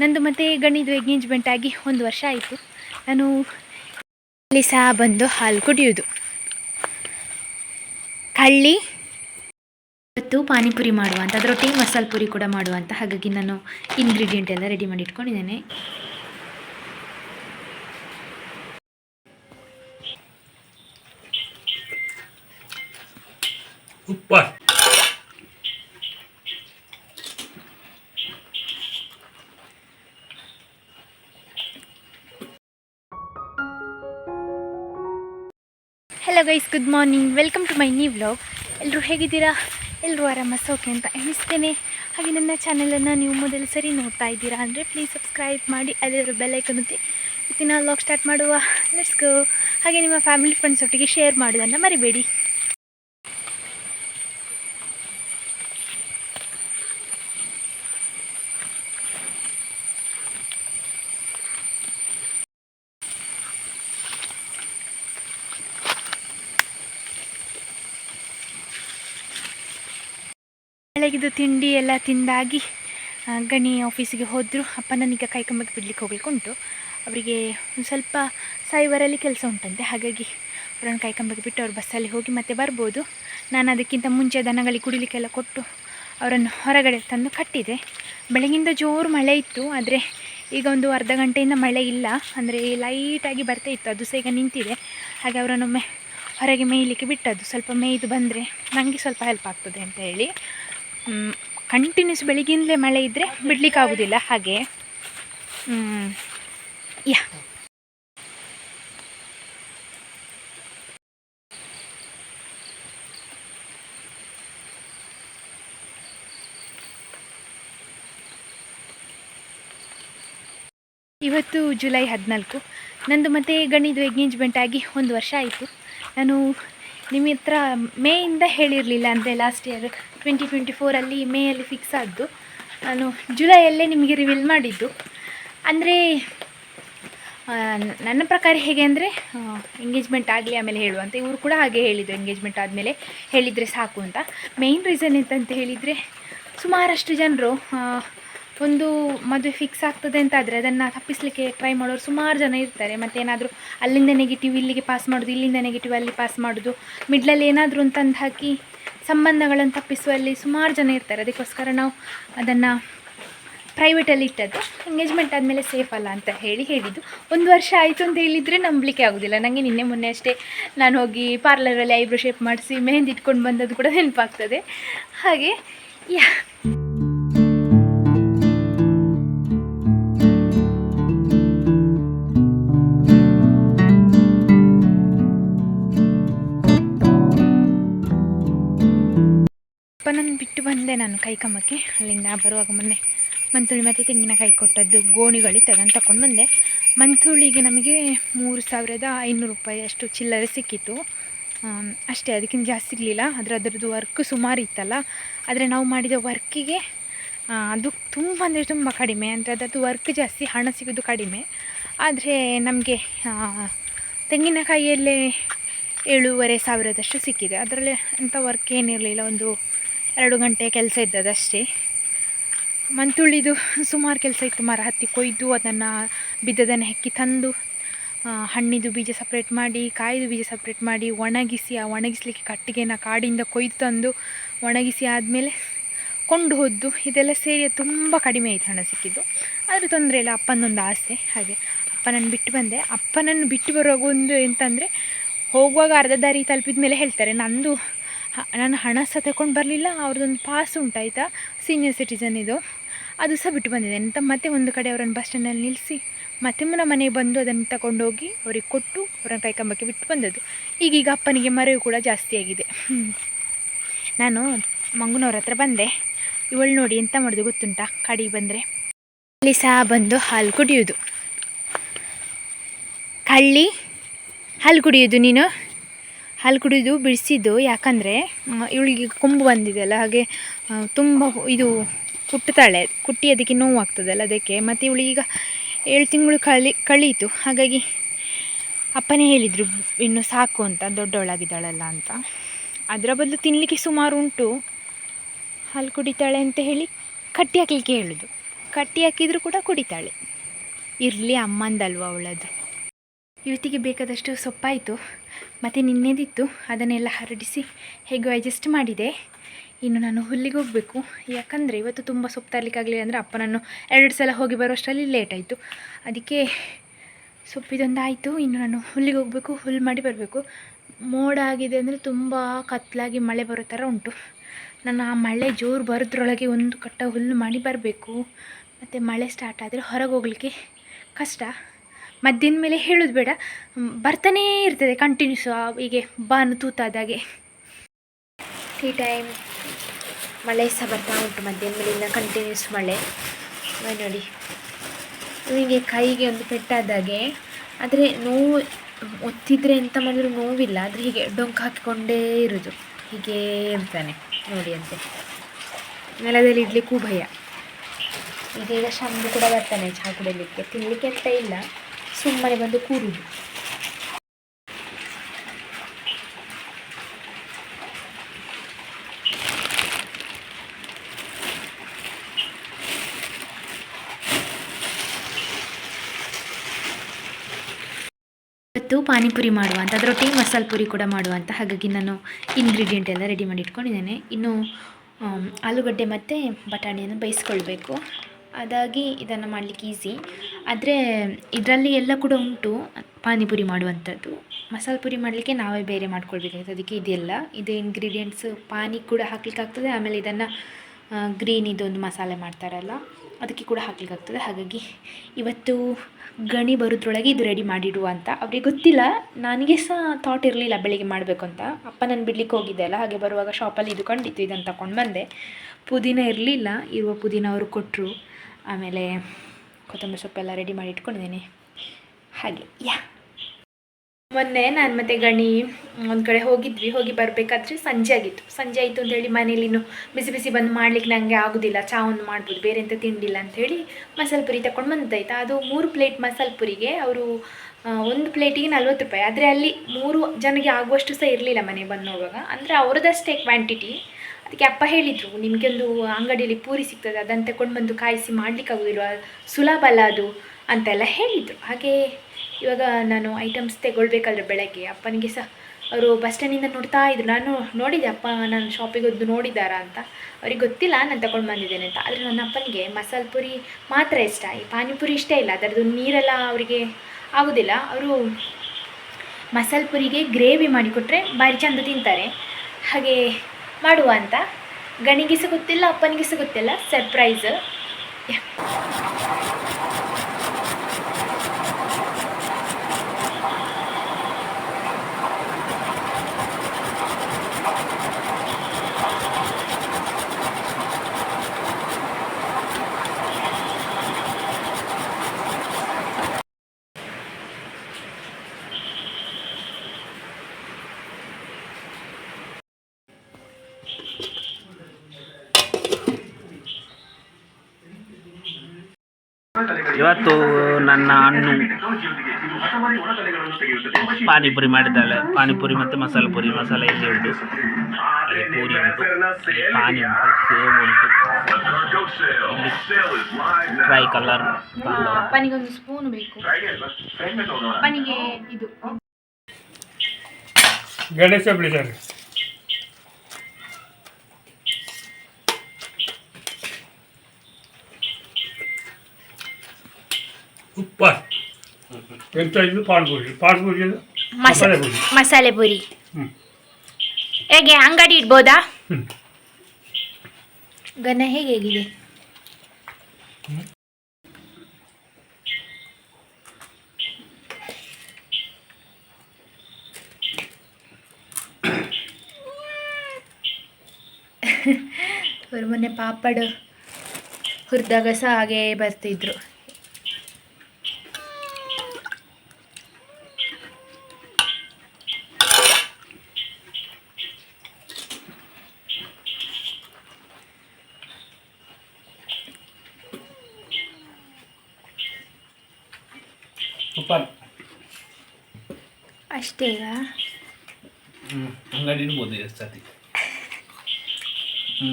ನಂದು ಮತ್ತು ಗಣಿದು ಎಂಗೇಜ್ಮೆಂಟ್ ಆಗಿ ಒಂದು ವರ್ಷ ಆಯಿತು. ನಾನು ಅಲ್ಲಿ ಸಹ ಬಂದು ಹಾಲು ಕುಡಿಯೋದು ಕಳ್ಳಿ ಇವತ್ತು ಪಾನಿಪುರಿ ಮಾಡುವಂಥ ಅದರೊಟ್ಟಿ ಅದರೊಟ್ಟಿಗೆ ಮಸಾಲೆ ಪುರಿ ಕೂಡ ಮಾಡುವಂಥ ಅಂತ ಹಾಗಾಗಿ ನಾನು ಇಂಗ್ರೀಡಿಯೆಂಟ್ ಎಲ್ಲ ರೆಡಿ ಮಾಡಿ ಇಟ್ಕೊಂಡಿದ್ದೇನೆ. ಉಪ್ಪ. Guys good morning welcome to my new vlog ಎಲ್ಲರೂ ಹೇಗಿದ್ದೀರಾ? ಎಲ್ಲರೂ ಆರಾಮ? ಸೋಕೆ ಅಂತ ಎಣಿಸ್ತೇನೆ. ಹಾಗೆ ನನ್ನ ಚಾನಲನ್ನು ನೀವು ಮೊದಲು ಸರಿ ನೋಡ್ತಾ ಇದ್ದೀರಾ ಅಂದರೆ ಪ್ಲೀಸ್ ಸಬ್ಸ್ಕ್ರೈಬ್ ಮಾಡಿ ಅಲ್ಲಿರೋ ಬೆಲ್ಲೈಕನ್ ಒತ್ತಿ. ಇವತ್ತಿನ ವ್ಲಾಗ್ ಸ್ಟಾರ್ಟ್ ಮಾಡುವ. ಲೆಟ್ಸ್ ಗೋ ಹಾಗೆ ನಿಮ್ಮ ಫ್ಯಾಮಿಲಿ ಫ್ರೆಂಡ್ಸ್ ಒಟ್ಟಿಗೆ ಶೇರ್ ಮಾಡೋದನ್ನು ಮರಿಬೇಡಿ. ಬೆಳಗಿದ್ದು ತಿಂಡಿ ಎಲ್ಲ ತಿಂದಾಗಿ ಗಣಿ ಆಫೀಸಿಗೆ ಹೋದರು. ಅಪ್ಪ ನನಗೆ ಕೈಕಂಬಕ್ಕೆ ಬಿಡ್ಲಿಕ್ಕೆ ಹೋಗ್ಲಿಕ್ಕೆ ಉಂಟು. ಅವರಿಗೆ ಒಂದು ಸ್ವಲ್ಪ ಸಾಯಿವರಲ್ಲಿ ಕೆಲಸ ಉಂಟಂತೆ. ಹಾಗಾಗಿ ಅವರನ್ನು ಕೈಕಂಬಕ್ಕೆ ಬಿಟ್ಟು ಅವ್ರು ಬಸ್ಸಲ್ಲಿ ಹೋಗಿ ಮತ್ತೆ ಬರ್ಬೋದು. ನಾನು ಅದಕ್ಕಿಂತ ಮುಂಚೆ ದನಗಳಿಗೆ ಕುಡಿಲಿಕ್ಕೆಲ್ಲ ಕೊಟ್ಟು ಅವರನ್ನು ಹೊರಗಡೆ ತಂದು ಕಟ್ಟಿದೆ. ಬೆಳಗಿಂದ ಜೋರು ಮಳೆ ಇತ್ತು. ಆದರೆ ಈಗ ಒಂದು ಅರ್ಧ ಗಂಟೆಯಿಂದ ಮಳೆ ಇಲ್ಲ. ಅಂದರೆ ಲೈಟಾಗಿ ಬರ್ತಾ ಇತ್ತು. ಅದು ಸಹ ನಿಂತಿದೆ. ಹಾಗೆ ಅವರನ್ನೊಮ್ಮೆ ಹೊರಗೆ ಮೇಯ್ಲಿಕ್ಕೆ ಬಿಟ್ಟದ್ದು. ಸ್ವಲ್ಪ ಮೇಯ್ದು ಬಂದರೆ ನನಗೆ ಸ್ವಲ್ಪ ಹೆಲ್ಪ್ ಆಗ್ತದೆ ಅಂತ ಹೇಳಿ. ಕಂಟಿನ್ಯೂಸ್ ಬೆಳಿಗ್ಗಿಂದಲೇ ಮಳೆ ಇದ್ದರೆ ಬಿಡ್ಲಿಕ್ಕೆ ಆಗೋದಿಲ್ಲ ಹಾಗೆ ಯಾ. ಇವತ್ತು ಜುಲೈ ಹದಿನಾಲ್ಕು. ನಂದು ಮತ್ತೆ ಗಣಿದು ಎಂಗೇಜ್ಮೆಂಟ್ ಆಗಿ ಒಂದು ವರ್ಷ ಆಯಿತು. ನಾನು ನಿಮ್ಮ ಹತ್ರ ಮೇಯಿಂದ ಹೇಳಿರಲಿಲ್ಲ ಅಂದರೆ ಲಾಸ್ಟ್ ಇಯರ್ ಟ್ವೆಂಟಿ ಟ್ವೆಂಟಿ ಫೋರಲ್ಲಿ ಮೇಯಲ್ಲಿ ಫಿಕ್ಸ್ ಆದ್ದು. ನಾನು ಜುಲೈಯಲ್ಲೇ ನಿಮಗೆ ರಿವೀಲ್ ಮಾಡಿದ್ದು. ಅಂದರೆ ನನ್ನ ಪ್ರಕಾರ ಹೇಗೆ ಅಂದರೆ ಎಂಗೇಜ್ಮೆಂಟ್ ಆಗಲಿ ಆಮೇಲೆ ಹೇಳುವಂತ. ಇವರು ಕೂಡ ಹಾಗೆ ಹೇಳಿದ್ದು ಎಂಗೇಜ್ಮೆಂಟ್ ಆದಮೇಲೆ ಹೇಳಿದರೆ ಸಾಕು ಅಂತ. ಮೇಯ್ನ್ ರೀಸನ್ ಎಂತಂತ ಹೇಳಿದರೆ, ಸುಮಾರಷ್ಟು ಜನರು ಒಂದು ಮದುವೆ ಫಿಕ್ಸ್ ಆಗ್ತದೆ ಅಂತ ಆದರೆ ಅದನ್ನು ತಪ್ಪಿಸಲಿಕ್ಕೆ ಟ್ರೈ ಮಾಡೋರು ಸುಮಾರು ಜನ ಇರ್ತಾರೆ. ಮತ್ತು ಏನಾದರೂ ಅಲ್ಲಿಂದ ನೆಗೆಟಿವ್ ಇಲ್ಲಿಗೆ ಪಾಸ್ ಮಾಡೋದು, ಇಲ್ಲಿಂದ ನೆಗೆಟಿವ್ ಅಲ್ಲಿ ಪಾಸ್ ಮಾಡೋದು ಮಿಡ್ಲಲ್ಲಿ ಏನಾದರೂ ಅಂತಂದು ಹಾಕಿ ಸಂಬಂಧಗಳನ್ನು ತಪ್ಪಿಸುವಲ್ಲಿ ಸುಮಾರು ಜನ ಇರ್ತಾರೆ. ಅದಕ್ಕೋಸ್ಕರ ನಾವು ಅದನ್ನು ಪ್ರೈವೇಟಲ್ಲಿ ಇಟ್ಟದ್ದು. ಎಂಗೇಜ್ಮೆಂಟ್ ಆದಮೇಲೆ ಸೇಫ್ ಅಲ್ಲ ಅಂತ ಹೇಳಿ ಹೇಳಿದ್ದು. ಒಂದು ವರ್ಷ ಆಯಿತು ಅಂತ ಹೇಳಿದರೆ ನಂಬಲಿಕ್ಕೆ ಆಗೋದಿಲ್ಲ. ನನಗೆ ನಿನ್ನೆ ಮೊನ್ನೆ ಅಷ್ಟೇ ನಾನು ಹೋಗಿ ಪಾರ್ಲರಲ್ಲಿ ಐಬ್ರೋ ಶೇಪ್ ಮಾಡಿಸಿ, ಮೆಹಂದಿ ಇಟ್ಕೊಂಡು ಬಂದದ್ದು ಕೂಡ ನೆನಪಾಗ್ತದೆ. ಹಾಗೆ, ಯಾ ಅಪ್ಪನನ್ನು ಬಿಟ್ಟು ಬಂದೆ ನಾನು ಕೈಕಮ್ಮಕ್ಕೆ. ಅಲ್ಲಿಂದ ಬರುವಾಗ ಮೊನ್ನೆ ಮಂತುಳಿ ಮತ್ತು ತೆಂಗಿನಕಾಯಿ ಕೊಟ್ಟದ್ದು ಗೋಣಿಗಳಿತ್ತು, ಅದನ್ನು ತಗೊಂಡು ಬಂದೆ. ಮಂತುಳಿಗೆ ನಮಗೆ ಮೂರು ಸಾವಿರದ ಐನೂರು ರೂಪಾಯಿ ಅಷ್ಟು ಚಿಲ್ಲರೆ ಸಿಕ್ಕಿತ್ತು. ಅಷ್ಟೇ, ಅದಕ್ಕಿಂತ ಜಾಸ್ತಿ ಸಿಗಲಿಲ್ಲ. ಆದರೆ ಅದರದ್ದು ವರ್ಕ್ ಸುಮಾರು ಇತ್ತಲ್ಲ. ಆದರೆ ನಾವು ಮಾಡಿದ ವರ್ಕಿಗೆ ಅದು ತುಂಬ ಅಂದರೆ ತುಂಬ ಕಡಿಮೆ. ಅಂದರೆ ಅದರದ್ದು ವರ್ಕ್ ಜಾಸ್ತಿ, ಹಣ ಸಿಗೋದು ಕಡಿಮೆ. ಆದರೆ ನಮಗೆ ತೆಂಗಿನಕಾಯಿಯಲ್ಲೇ ಏಳೂವರೆ ಸಾವಿರದಷ್ಟು ಸಿಕ್ಕಿದೆ. ಅದರಲ್ಲಿ ಅಂಥ ವರ್ಕ್ ಏನಿರಲಿಲ್ಲ. ಒಂದು ಎರಡು ಗಂಟೆ ಕೆಲಸ ಇದ್ದದಷ್ಟೇ ಮಂತುಳಿದು ಸುಮಾರು ಕೆಲಸ ಇತ್ತು, ಮರ ಹತ್ತಿ ಕೊಯ್ದು ಅದನ್ನು ಬಿದ್ದದನ್ನು ಹೆಕ್ಕಿ ತಂದು ಹಣ್ಣಿದು ಬೀಜ ಸಪ್ರೇಟ್ ಮಾಡಿ, ಕಾಯಿದು ಬೀಜ ಸಪ್ರೇಟ್ ಮಾಡಿ, ಒಣಗಿಸಿ, ಆ ಒಣಗಿಸ್ಲಿಕ್ಕೆ ಕಟ್ಟಿಗೆನ ಕಾಡಿಂದ ಕೊಯ್ದು ತಂದು, ಒಣಗಿಸಿ ಆದಮೇಲೆ ಕೊಂಡು ಹೋದ್ದು, ಇದೆಲ್ಲ ಸೇರಿ ತುಂಬ ಕಡಿಮೆ ಆಯಿತು ಹಣ ಸಿಕ್ಕಿದ್ದು. ಆದರೆ ತೊಂದರೆ ಇಲ್ಲ, ಅಪ್ಪನೊಂದು ಆಸೆ, ಹಾಗೆ ಅಪ್ಪನನ್ನು ಬಿಟ್ಟು ಬಂದೆ. ಅಪ್ಪನನ್ನು ಬಿಟ್ಟು ಬರುವಾಗ ಒಂದು ಎಂತಂದರೆ, ಹೋಗುವಾಗ ಅರ್ಧ ದಾರಿ ತಲುಪಿದ ಮೇಲೆ ಹೇಳ್ತಾರೆ, ನಂದು ನಾನು ಹಣ ಸಹ ತಗೊಂಡು ಬರಲಿಲ್ಲ, ಅವ್ರದ್ದೊಂದು ಪಾಸ್ ಉಂಟಾಯ್ತಾ? ಸೀನಿಯರ್ ಸಿಟಿಸನ್ ಇದು. ಅದು ಸಹ ಬಿಟ್ಟು ಬಂದಿದೆ. ಅಂತ ಮತ್ತೆ ಒಂದು ಕಡೆ ಅವರನ್ನು ಬಸ್ ಸ್ಟ್ಯಾಂಡಲ್ಲಿ ನಿಲ್ಲಿಸಿ, ಮತ್ತೆ ಮುನ್ನ ಮನೆಗೆ ಬಂದು ಅದನ್ನು ತಗೊಂಡೋಗಿ ಅವ್ರಿಗೆ ಕೊಟ್ಟು ಅವರನ್ನು ಕೈಕಂಬಕ್ಕೆ ಬಿಟ್ಟು ಬಂದದ್ದು. ಈಗೀಗ ಅಪ್ಪನಿಗೆ ಮರೆಯು ಕೂಡ ಜಾಸ್ತಿ ಆಗಿದೆ. ನಾನು ಮಂಗನವ್ರ ಹತ್ರ ಬಂದೆ. ಇವಳು ನೋಡಿ ಎಂತ ಮಾಡೋದು ಗೊತ್ತುಂಟಾ? ಕಡಿಗೆ ಬಂದರೆ ಅಲ್ಲಿ ಸಹ ಬಂದು ಹಾಲು ಕುಡಿಯೋದು. ಕಳ್ಳಿ ಹಾಲು ಕುಡಿಯೋದು ನೀನು? ಹಾಲು ಕುಡಿದು ಬಿಡಿಸಿದ್ದು ಯಾಕಂದರೆ ಇವಳಿಗೆ ಕೊಂಬು ಬಂದಿದೆಯಲ್ಲ, ಹಾಗೆ ತುಂಬ ಇದು ಕುಟ್ಟುತ್ತಾಳೆ ಕುಟ್ಟಿ ಅದಕ್ಕೆ ನೋವು ಆಗ್ತದಲ್ಲ ಅದಕ್ಕೆ. ಮತ್ತು ಇವಳಿಗೀಗ ಏಳು ತಿಂಗಳು ಕಳಿ, ಕಳೀತು. ಹಾಗಾಗಿ ಅಪ್ಪನೇ ಹೇಳಿದರು, ಇನ್ನು ಸಾಕು ಅಂತ, ದೊಡ್ಡವಳಾಗಿದ್ದಾಳಲ್ಲ ಅಂತ. ಅದರ ಬದಲು ತಿನ್ನಲಿಕ್ಕೆ ಸುಮಾರು ಉಂಟು. ಹಾಲು ಕುಡಿತಾಳೆ ಅಂತ ಹೇಳಿ ಕಟ್ಟಿ ಹಾಕಲಿಕ್ಕೆ ಹೇಳೋದು. ಕಟ್ಟಿ ಹಾಕಿದರೂ ಕೂಡ ಕುಡಿತಾಳೆ. ಇರಲಿ ಅಮ್ಮಂದಲ್ವ ಅವಳದು. ಇವತ್ತಿಗೆ ಬೇಕಾದಷ್ಟು ಸೊಪ್ಪಾಯಿತು. ಮತ್ತು ನಿನ್ನೆದಿತ್ತು, ಅದನ್ನೆಲ್ಲ ಹರಡಿಸಿ ಹೇಗೋ ಅಡ್ಜಸ್ಟ್ ಮಾಡಿದೆ. ಇನ್ನು ನಾನು ಹುಲ್ಲಿಗೆ ಹೋಗಬೇಕು. ಯಾಕಂದರೆ ಇವತ್ತು ತುಂಬ ಸೊಪ್ಪು ತರಲಿಕ್ಕಾಗಲಿಲ್ಲ ಅಂದರೆ ಅಪ್ಪ ನಾನು ಎರಡು ಸಲ ಹೋಗಿ ಬರೋಷ್ಟರಲ್ಲಿ ಲೇಟ್ ಆಯಿತು. ಅದಕ್ಕೆ ಸೊಪ್ಪಿದೊಂದು ಆಯಿತು. ಇನ್ನು ನಾನು ಹುಲ್ಲಿಗೆ ಹೋಗಬೇಕು ಹುಲ್ಲು ಮಾಡಿ ಬರಬೇಕು. ಮೋಡ ಆಗಿದೆ ಅಂದರೆ ತುಂಬ ಕತ್ತಲಾಗಿ ಮಳೆ ಬರೋ ಥರ ಉಂಟು. ನಾನು ಆ ಮಳೆ ಜೋರು ಬರೋದ್ರೊಳಗೆ ಒಂದು ಕಟ್ಟ ಹುಲ್ಲು ಮಾಡಿ ಬರಬೇಕು. ಮತ್ತು ಮಳೆ ಸ್ಟಾರ್ಟ್ ಆದರೆ ಹೊರಗೆ ಹೋಗಲಿಕ್ಕೆ ಕಷ್ಟ. ಮದ್ದಿನ ಮೇಲೆ ಹೇಳೋದು ಬೇಡ. ಬರ್ತಾನೇ ಇರ್ತದೆ ಕಂಟಿನ್ಯೂಸ್ ಹೀಗೆ ಬಾನು ತೂತಾದಾಗೆ. ಟೀ ಟೈಮ್ ಮಳೆ ಸಹ ಬರ್ತಾ ಉಂಟು ಮಧ್ಯಾಹ್ನ ಮೇಲಿಂದ ಕಂಟಿನ್ಯೂಸ್ ಮಳೆ. ನೋಡಿ. ಹೀಗೆ ಕೈಗೆ ಒಂದು ಪೆಟ್ಟಾದಾಗೆ, ಆದರೆ ನೋವು, ಒತ್ತಿದ್ರೆ ಎಂತ ಮಾಡಿದ್ರು ನೋವಿಲ್ಲ, ಆದರೆ ಹೀಗೆ ಡೊಂಕು ಹಾಕಿಕೊಂಡೇ ಇರೋದು. ಹೀಗೆ ಇರ್ತಾನೆ, ನೋಡಿ ಅಂತೆ. ನೆಲದಲ್ಲಿ ಇಡ್ಲಿಕ್ಕೂ ಭಯ. ಇದೀಗ ಶಂಭು ಕೂಡ ಬರ್ತಾನೆ, ಚಹಾ ಕುಡಿಯಲಿಕ್ಕೆ ತಿನ್ನಲಿಕ್ಕೆ ಅಂತ ಇಲ್ಲ. ಸುಮ್ಮನೆ ಬಂದು ಕೂರುದು ಇವತ್ತು ಪಾನಿಪುರಿ ಮಾಡುವ ಅಂತ ಅದರೊಟ್ಟಿಗೆ ಮಸಾಲೆ ಪುರಿ ಕೂಡ ಮಾಡುವ ಅಂತ. ಹಾಗಾಗಿ ನಾನು ಇಂಗ್ರೀಡಿಯೆಂಟ್ ಎಲ್ಲ ರೆಡಿ ಮಾಡಿ ಇಟ್ಕೊಂಡಿದ್ದೇನೆ ಇನ್ನು ಆಲೂಗಡ್ಡೆ ಮತ್ತು ಬಟಾಣಿಯನ್ನು ಬೇಯಿಸ್ಕೊಳ್ಬೇಕು. ಅದಾಗಿ ಇದನ್ನು ಮಾಡಲಿಕ್ಕೆ ಈಸಿ ಆದರೆ ಇದರಲ್ಲಿ ಎಲ್ಲ ಕೂಡ ಉಂಟು ಪಾನಿಪುರಿ ಮಾಡುವಂಥದ್ದು. ಮಸಾಲೆ ಪುರಿ ಮಾಡಲಿಕ್ಕೆ ನಾವೇ ಬೇರೆ ಮಾಡ್ಕೊಳ್ಬೇಕಾಗ್ತದೆ ಅದಕ್ಕೆ ಇದೆಲ್ಲ. ಇದು ಇಂಗ್ರೀಡಿಯೆಂಟ್ಸ್ ಪಾನಿ ಕೂಡ ಹಾಕ್ಲಿಕ್ಕೆ ಆಗ್ತದೆ. ಆಮೇಲೆ ಇದನ್ನು ಗ್ರೀನ್ ಇದೊಂದು ಮಸಾಲೆ ಮಾಡ್ತಾರಲ್ಲ, ಅದಕ್ಕೆ ಕೂಡ ಹಾಕ್ಲಿಕ್ಕಾಗ್ತದೆ ಹಾಗಾಗಿ ಇವತ್ತು ಗಣಿ ಬರೋದ್ರೊಳಗೆ ಇದು ರೆಡಿ ಮಾಡಿಡುವ ಅಂತ. ಅವ್ರಿಗೆ ಗೊತ್ತಿಲ್ಲ. ನನಗೆ ಸಹ ಥಾಟ್ ಇರಲಿಲ್ಲ ಬೆಳಿಗ್ಗೆ ಮಾಡಬೇಕು ಅಂತ. ಅಪ್ಪ ನಾನು ಬಿಡ್ಲಿಕ್ಕೆ ಹೋಗಿದ್ದೆ ಅಲ್ಲ. ಹಾಗೆ ಬರುವಾಗ ಶಾಪಲ್ಲಿ ಇದು ಕಂಡಿತ್ತು. ಇದನ್ನು ತಗೊಂಡು ಬಂದೆ. ಪುದೀನ ಇರಲಿಲ್ಲ. ಇರುವ ಪುದೀನ ಅವರು ಕೊಟ್ಟರು ಆಮೇಲೆ ಕೊತ್ತಂಬರಿ ಸೊಪ್ಪೆಲ್ಲ ರೆಡಿ ಮಾಡಿ ಇಟ್ಕೊಂಡಿದ್ದೀನಿ. ಹಾಗೆ, ಯಾ. ಮೊನ್ನೆ ನಾನು ಮತ್ತು ಗಣಿ ಒಂದು ಕಡೆ ಹೋಗಿದ್ವಿ. ಹೋಗಿ ಬರಬೇಕಾದ್ರೆ ಸಂಜೆ ಆಗಿತ್ತು. ಸಂಜೆ ಆಯಿತು ಅಂತೇಳಿ ಮನೇಲಿ ಇನ್ನು ಬಿಸಿ ಬಿಸಿ ಬಂದು ಮಾಡ್ಲಿಕ್ಕೆ ನನಗೆ ಆಗೋದಿಲ್ಲ. ಚಾ ಒಂದು ಮಾಡ್ಬೋದು, ಬೇರೆ ಎಂತ ತಿಂಡಿಲ್ಲ ಅಂಥೇಳಿ ಮಸಾಲೆ ಪುರಿ ತಗೊಂಡು ಬಂದಾಯ್ತಾ. ಅದು ಮೂರು ಪ್ಲೇಟ್ ಮಸಾಲೆ ಪುರಿಗೆ, ಅವರು ಒಂದು ಪ್ಲೇಟಿಗೆ ನಲ್ವತ್ತು ರೂಪಾಯಿ. ಆದರೆ ಅಲ್ಲಿ ಮೂರು ಜನಗೆ ಆಗುವಷ್ಟು ಸಹ ಇರಲಿಲ್ಲ ಮನೆಗೆ ಬಂದು ನೋಡುವಾಗ. ಅಂದರೆ ಅವ್ರದ್ದಷ್ಟೇ ಕ್ವಾಂಟಿಟಿ ಅದಕ್ಕೆ ಅಪ್ಪ ಹೇಳಿದರು ಒಂದು ಅಂಗಡಿಯಲ್ಲಿ ಪೂರಿ ಸಿಗ್ತದೆ ಅದನ್ನು ತಗೊಂಡು ಬಂದು ಕಾಯಿಸಿ ಮಾಡಲಿಕ್ಕಾಗೋದಿಲ್ವ ಸುಲಭ ಅಲ್ಲ ಅದು, ಅಂತೆಲ್ಲ ಹೇಳಿದರು. ಹಾಗೆ ಇವಾಗ ನಾನು ಐಟಮ್ಸ್ ತಗೊಳ್ಬೇಕಾದ್ರೆ ಬೆಳಗ್ಗೆ ಅಪ್ಪನಿಗೆ ಸಹ ಅವರು ಬಸ್ ಸ್ಟ್ಯಾಂಡಿಂದ ನೋಡ್ತಾ ಇದ್ರು. ನಾನು ನೋಡಿದೆ, ಅಪ್ಪ, ನಾನು ಶಾಪಿಗೆ ಒದ್ದು ನೋಡಿದ್ದಾರಾ ಅಂತ? ಅವ್ರಿಗೆ ಗೊತ್ತಿಲ್ಲ, ನಾನು ತಗೊಂಡು ಬಂದಿದ್ದೇನೆ ಅಂತ. ಆದರೆ ನನ್ನ ಅಪ್ಪನಿಗೆ ಮಸಾಲೆ ಪುರಿ ಮಾತ್ರ ಇಷ್ಟ. ಈ ಪಾನಿಪುರಿ ಇಷ್ಟ ಇಲ್ಲ, ಅದರದ್ದು ನೀರೆಲ್ಲ ಅವರಿಗೆ ಆಗೋದಿಲ್ಲ. ಅವರು ಮಸಾಲೆ ಪುರಿಗೆ ಗ್ರೇವಿ ಮಾಡಿಕೊಟ್ರೆ ಭಾರಿ ಚಂದ ತಿಂತಾರೆ. ಹಾಗೆ ಮಾಡುವ ಅಂತ. ಗಣಿಗೆ ಸಿಗುತ್ತಿಲ್ಲ ಅಪ್ಪನಿಗೆ ಸಹ ಗೊತ್ತಿಲ್ಲ ಸರ್ಪ್ರೈಸ್ ಇವತ್ತು ನನ್ನ ಹಣ್ಣು ಪಾನಿಪುರಿ ಮಾಡಿದ್ದಾಳೆ. ಪಾನಿಪುರಿ ಮತ್ತು ಮಸಾಲೆ ಪುರಿ ಮಸಾಲೆ ಇಲ್ಲಿ ಉಂಟು. ಪೂರಿ ಉಂಟು. ಪಾನಿ ಉಂಟು. ಸೇವ್ ಉಂಟು. ಡ್ರೈ ಟ್ರೈ ಕಲರ್ ಅಪ್ಪನಿಗೆ ಒಂದು ಸ್ಪೂನ್ ಬೇಕು. ಅಪ್ಪನಿಗೆ ಇದು. ಗಣೇಶ ಬಿಡಿದ್ದಾರೆ ಉಪ್ಪ ಎಂತ ಇದು ಪಾನ್ಪುರಿ ಪಾನ್ಪುರಿ ಅಂದ್ರೆ ಮಸಾಲೆ ಪುರಿ ಮಸಾಲೆ ಪುರಿ ಹ್ಮ್. ಹೇಗೆ ಅಂಗಡಿ ಇಡ್ಬೋದಾ ಹ್ಮ್. ಗನ ಹೇಗೆ ಹೇಗಿದೆ ಅವರು ಮೊನ್ನೆ ಪಾಪಡ್ ಹುರಿದಾಗ ಸಹ ಹಾಗೆ ಬರ್ತಿದ್ರು ಉಪ್ಪ ಅಷ್ಟೇ ಹ್ಞೂ ಅಂಗಡಿ ಇಡ್ಬೋದು ಎಷ್ಟು ಹ್ಞೂ